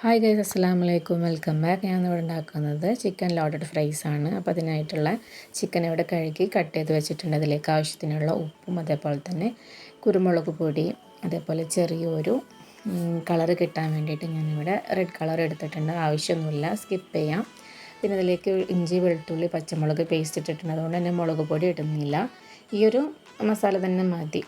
Hi guys അസ്സാം വലൈക്കും welcome back ഞാൻ ഇവിടെ ഉണ്ടാക്കുന്നത് ചിക്കൻ ലോഡഡ് ഫ്രൈസ് ആണ്. അപ്പോൾ അതിനായിട്ടുള്ള ചിക്കൻ ഇവിടെ കഴുകി കട്ട് ചെയ്ത് വെച്ചിട്ടുണ്ട്. അതിലേക്ക് ആവശ്യത്തിനുള്ള ഉപ്പും അതേപോലെ തന്നെ കുരുമുളക് പൊടി അതേപോലെ ചെറിയൊരു കളറ് കിട്ടാൻ വേണ്ടിയിട്ട് ഞാനിവിടെ റെഡ് കളർ എടുത്തിട്ടുണ്ട്. ആവശ്യമൊന്നുമില്ല. സ്കിപ്പ് ചെയ്യാം. പിന്നെ അതിലേക്ക് ഇഞ്ചി വെളുത്തുള്ളി പച്ചമുളക് പേസ്റ്റ് ഇട്ടിട്ടുണ്ട്. അതുകൊണ്ട് തന്നെ മുളക് പൊടി ഇടുന്നില്ല. ഈ ഒരു മസാല തന്നെ മതി.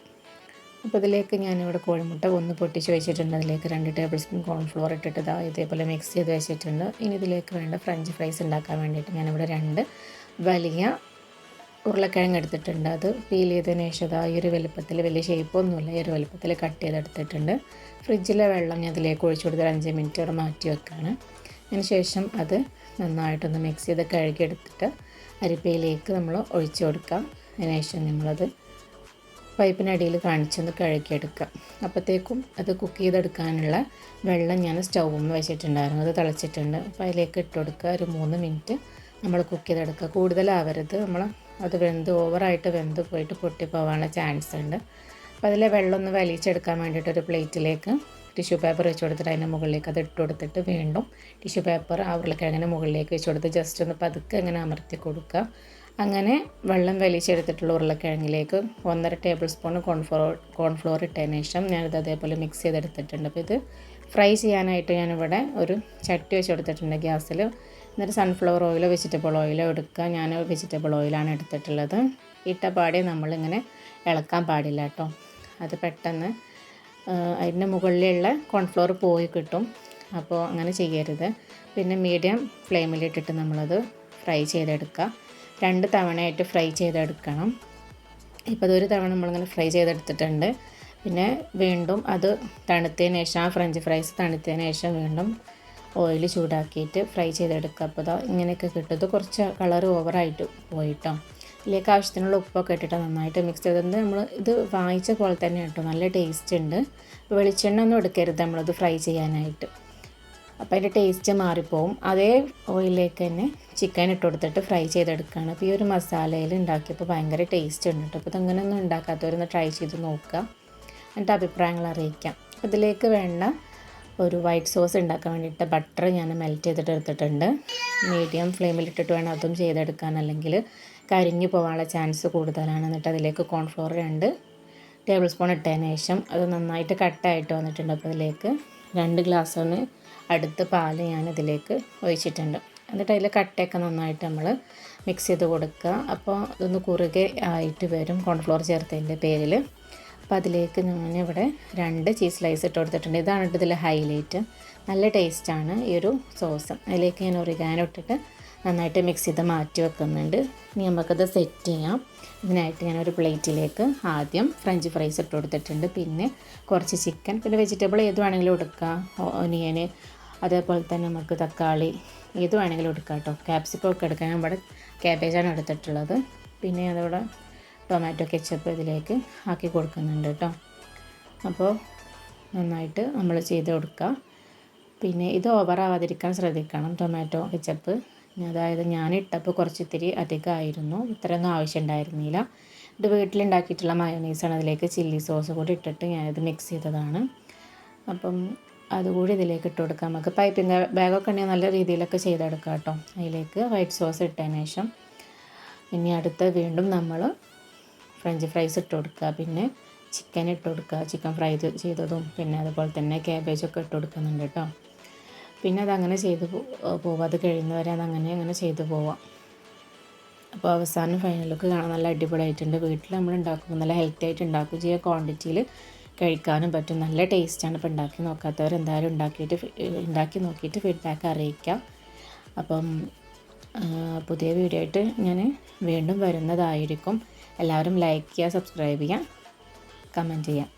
അപ്പോൾ ഇതിലേക്ക് ഞാനിവിടെ കോഴിമുട്ട ഒന്ന് പൊട്ടിച്ച് വെച്ചിട്ടുണ്ട്. അതിലേക്ക് രണ്ട് ടേബിൾ സ്പൂൺ കോൺഫ്ലോർ ഇട്ടിട്ട് ഇതാ ഇതേപോലെ മിക്സ് ചെയ്ത് വെച്ചിട്ടുണ്ട്. ഇനി ഇതിലേക്ക് വേണ്ട ഫ്രഞ്ച് ഫ്രൈസ് ഉണ്ടാക്കാൻ വേണ്ടിയിട്ട് ഞാനിവിടെ രണ്ട് വലിയ ഉരുളക്കിഴങ്ങ് എടുത്തിട്ടുണ്ട്. അത് പീൽ ചെയ്തതിന് ശേഷം ഈ ഒരു വലുപ്പത്തിൽ വലിയ ഷേപ്പൊന്നുമില്ല ഈ ഒരു വലുപ്പത്തിൽ കട്ട് ചെയ്തെടുത്തിട്ടുണ്ട് ഫ്രിഡ്ജിലെ വെള്ളം ഞാൻ അതിലേക്ക് ഒഴിച്ചു കൊടുത്ത് അഞ്ച് മിനിറ്റ് ഇവിടെ മാറ്റി വെക്കുകയാണ് അതിന് ശേഷം അത് നന്നായിട്ടൊന്ന് മിക്സ് ചെയ്ത് കഴുകിയെടുത്തിട്ട് അരിപ്പയിലേക്ക് നമ്മൾ ഒഴിച്ചു കൊടുക്കാം. അതിനുശേഷം നമ്മളത് പൈപ്പിനടിയിൽ കാണിച്ചൊന്ന് കഴുകിയെടുക്കുക. അപ്പോഴത്തേക്കും അത് കുക്ക് ചെയ്തെടുക്കാനുള്ള വെള്ളം ഞാൻ സ്റ്റൗവിൽ വെച്ചിട്ടുണ്ടായിരുന്നു. അത് തിളച്ചിട്ടുണ്ട്. അപ്പോൾ അതിലേക്ക് ഇട്ട് കൊടുക്കുക. ഒരു മൂന്ന് മിനിറ്റ് നമ്മൾ കുക്ക് ചെയ്തെടുക്കുക. കൂടുതലാവരുത്. നമ്മൾ അത് വെന്ത് ഓവറായിട്ട് വെന്ത് പോയിട്ട് പൊട്ടിപ്പോവാനുള്ള ചാൻസ് ഉണ്ട്. അപ്പോൾ അതിലെ വെള്ളം ഒന്ന് വലിച്ചെടുക്കാൻ വേണ്ടിയിട്ട് ഒരു പ്ലേറ്റിലേക്ക് ടിഷ്യൂ പേപ്പർ വെച്ച് കൊടുത്തിട്ട് അതിന്റെ മുകളിലേക്ക് അത് ഇട്ട് കൊടുത്തിട്ട് വീണ്ടും ടിഷ്യൂ പേപ്പർ ആ ഉരുളക്കിഴങ്ങിന്റെ മുകളിലേക്ക് വെച്ച് കൊടുത്ത് ജസ്റ്റ് ഒന്ന് പതുക്കെ അങ്ങനെ അമർത്തി കൊടുക്കുക. അങ്ങനെ വെള്ളം വലിച്ചെടുത്തിട്ടുള്ള ഉരുളക്കിഴങ്ങിലേക്ക് ഒന്നര ടേബിൾ സ്പൂൺ കോൺഫ്ലോർ കോൺഫ്ലോർ ഇട്ടതിന് ശേഷം ഞാനിത് അതേപോലെ മിക്സ് ചെയ്തെടുത്തിട്ടുണ്ട്. അപ്പോൾ ഇത് ഫ്രൈ ചെയ്യാനായിട്ട് ഞാനിവിടെ ഒരു ചട്ടി വെച്ച് കൊടുത്തിട്ടുണ്ട് ഗ്യാസിൽ. എന്നിട്ട് സൺഫ്ലവർ ഓയിലോ വെജിറ്റബിൾ ഓയിലോ എടുക്കുക. ഞാൻ വെജിറ്റബിൾ ഓയിലാണ് എടുത്തിട്ടുള്ളത്. ഇട്ട പാടെ നമ്മളിങ്ങനെ ഇളക്കാൻ പാടില്ല കേട്ടോ. അത് പെട്ടെന്ന് അതിന്റെ മുകളിലുള്ള കോൺഫ്ലോർ പോയി കിട്ടും. അപ്പോൾ അങ്ങനെ ചെയ്യരുത്. പിന്നെ മീഡിയം ഫ്ലെയിമിലിട്ടിട്ട് നമ്മളത് ഫ്രൈ ചെയ്തെടുക്കുക. രണ്ട് തവണയായിട്ട് ഫ്രൈ ചെയ്തെടുക്കണം. ഇപ്പോൾ അതൊരു തവണ നമ്മളിങ്ങനെ ഫ്രൈ ചെയ്തെടുത്തിട്ടുണ്ട്. പിന്നെ വീണ്ടും അത് തണുത്തതിന് ശേഷം ആ ഫ്രഞ്ച് ഫ്രൈസ് തണുത്തതിന് ശേഷം വീണ്ടും ഓയിൽ ചൂടാക്കിയിട്ട് ഫ്രൈ ചെയ്തെടുക്കുക. അപ്പോൾ ഇതാ ഇങ്ങനെയൊക്കെ കിട്ടും കുറച്ച് കളർ ഓവറായിട്ട് പോയിട്ടോ. ഇതിലേക്ക് ആവശ്യത്തിനുള്ള ഉപ്പൊക്കെ ഇട്ടിട്ട് നന്നായിട്ട് മിക്സ് ചെയ്തത് നമ്മൾ ഇത് വാങ്ങിച്ച പോലെ തന്നെ കേട്ടോ. നല്ല ടേസ്റ്റ് ഉണ്ട്. വെളിച്ചെണ്ണ ഒന്നും എടുക്കരുത് നമ്മളത് ഫ്രൈ ചെയ്യാനായിട്ട്. അപ്പോൾ അതിന്റെ ടേസ്റ്റ് മാറിപ്പോവും. അതേ ഓയിലേക്ക് തന്നെ ചിക്കൻ ഇട്ട് കൊടുത്തിട്ട് ഫ്രൈ ചെയ്തെടുക്കുകയാണ് അപ്പോൾ ഈ ഒരു മസാലയിൽ ഉണ്ടാക്കിയപ്പോൾ ഭയങ്കര ടേസ്റ്റ് ഉണ്ട് കേട്ടോ അപ്പോൾ ഇതങ്ങനെയൊന്നും ഉണ്ടാക്കാത്തവരൊന്ന് ട്രൈ ചെയ്ത് നോക്കുക എന്നിട്ട് അഭിപ്രായങ്ങൾ അറിയിക്കാം. ഇതിലേക്ക് വേണ്ട ഒരു വൈറ്റ് സോസ് ഉണ്ടാക്കാൻ വേണ്ടിയിട്ട് ബട്ടർ ഞാൻ മെൽറ്റ് ചെയ്തിട്ട് എടുത്തിട്ടുണ്ട്. മീഡിയം ഫ്ലെയിമിലിട്ടിട്ട് വേണം അതും ചെയ്തെടുക്കാൻ. അല്ലെങ്കിൽ കരിഞ്ഞു പോകാനുള്ള ചാൻസ് കൂടുതലാണ്. എന്നിട്ട് അതിലേക്ക് കോൺഫ്ലോർ രണ്ട് ടേബിൾ സ്പൂൺ ഇട്ടതിന് ശേഷം അത് നന്നായിട്ട് കട്ടായിട്ട് വന്നിട്ടുണ്ട്. അപ്പോൾ അതിലേക്ക് രണ്ട് ഗ്ലാസ്സൊന്ന് അടുത്ത് പാൽ ഞാൻ ഇതിലേക്ക് ഒഴിച്ചിട്ടുണ്ട്. എന്നിട്ട് അതിൽ കട്ടയൊക്കെ നന്നായിട്ട് നമ്മൾ മിക്സ് ചെയ്ത് കൊടുക്കുക. അപ്പോൾ ഇതൊന്ന് കുറുകെ ആയിട്ട് വരും കോൺഫ്ലോർ ചേർത്തതിന്റെ പേരിൽ. അപ്പോൾ അതിലേക്ക് ഞാനിവിടെ രണ്ട് ചീസ് സ്ലൈസ് ഇട്ട് കൊടുത്തിട്ടുണ്ട്. ഇതാണ് ഇതിൽ ഹൈലൈറ്റ് നല്ല ടേസ്റ്റാണ് ഈ ഒരു സോസ് അതിലേക്ക് ഞാൻ ഒറിഗാനോ ഇട്ടിട്ട് നന്നായിട്ട് മിക്സ് ചെയ്ത് മാറ്റി വെക്കുന്നുണ്ട്. ഇനി നമുക്കത് സെറ്റ് ചെയ്യാം. ഇതിനായിട്ട് ഞാൻ ഒരു പ്ലേറ്റിലേക്ക് ആദ്യം ഫ്രഞ്ച് ഫ്രൈസ് ഇട്ട് കൊടുത്തിട്ടുണ്ട്. പിന്നെ കുറച്ച് ചിക്കൻ പിന്നെ വെജിറ്റബിൾ ഏത് വേണമെങ്കിലും എടുക്കുക ഒനിയൻ അതേപോലെ തന്നെ നമുക്ക് തക്കാളി ഏത് വേണമെങ്കിലും എടുക്കാം കേട്ടോ. ക്യാപ്സിക്കം ഒക്കെ എടുക്കാൻ ഞാൻ ഇവിടെ ക്യാബേജാണ് എടുത്തിട്ടുള്ളത്. പിന്നെ അതോടെ ടൊമാറ്റോ കെച്ചപ്പ് ഇതിലേക്ക് ആക്കി കൊടുക്കുന്നുണ്ട് കേട്ടോ. അപ്പോൾ നന്നായിട്ട് നമ്മൾ ചെയ്ത് കൊടുക്കുക പിന്നെ ഇത് ഓവറാവാതിരിക്കാൻ ശ്രദ്ധിക്കണം ടൊമാറ്റോ കെച്ചപ്പ് അതായത് ഞാൻ ഇട്ടപ്പോൾ കുറച്ച് ഇത്തിരി അധികമായിരുന്നു ഇത്രയൊന്നും ആവശ്യം ഉണ്ടായിരുന്നില്ല. ഇത് വീട്ടിലുണ്ടാക്കിയിട്ടുള്ള മയോണൈസാണ് അതിലേക്ക് ചില്ലി സോസ് കൂടി ഇട്ടിട്ട് ഞാനിത് മിക്സ് ചെയ്തതാണ്. അപ്പം അതുകൂടി ഇതിലേക്ക് ഇട്ട് കൊടുക്കാം. നമുക്ക് പൈപ്പിന്റെ ബാഗൊക്കെ ഉണ്ടെങ്കിൽ നല്ല രീതിയിലൊക്കെ ചെയ്തെടുക്കാം കേട്ടോ. അതിലേക്ക് വൈറ്റ് സോസ് ഇട്ടതിന് ശേഷം ഇനി അടുത്ത് വീണ്ടും നമ്മൾ ഫ്രഞ്ച് ഫ്രൈസ് ഇട്ട് കൊടുക്കുക. പിന്നെ ചിക്കൻ ഇട്ട് കൊടുക്കുക. ചിക്കൻ ഫ്രൈ ചെയ്തതും പിന്നെ അതുപോലെ തന്നെ ക്യാബേജൊക്കെ ഇട്ട് കൊടുക്കുന്നുണ്ട് കേട്ടോ. പിന്നെ അതങ്ങനെ ചെയ്ത് പോവുക അത് കഴിയുന്നവരെ അതങ്ങനെ അങ്ങനെ ചെയ്തു പോവാം. അപ്പോൾ അവസാനം ഫൈനലൊക്കെ ലുക്ക് കാണാൻ നല്ല അടിപൊളിയായിട്ടുണ്ട്. വീട്ടിൽ നമ്മൾ ഉണ്ടാക്കുമ്പോൾ നല്ല ഹെൽത്തി ആയിട്ട് ഉണ്ടാക്കുകയും ചെയ്യുക ക്വാണ്ടിറ്റിയിൽ കഴിക്കാനും പറ്റും. നല്ല ടേസ്റ്റാണ് ഇപ്പോൾ ഉണ്ടാക്കി നോക്കാത്തവർ എന്തായാലും ഉണ്ടാക്കിയിട്ട് ഉണ്ടാക്കി നോക്കിയിട്ട് ഫീഡ്ബാക്ക് അറിയിക്കാം. അപ്പം പുതിയ വീഡിയോ ആയിട്ട് ഞാൻ വീണ്ടും വരുന്നതായിരിക്കും. എല്ലാവരും ലൈക്ക് ചെയ്യുക സബ്സ്ക്രൈബ് ചെയ്യുക കമന്റ് ചെയ്യുക.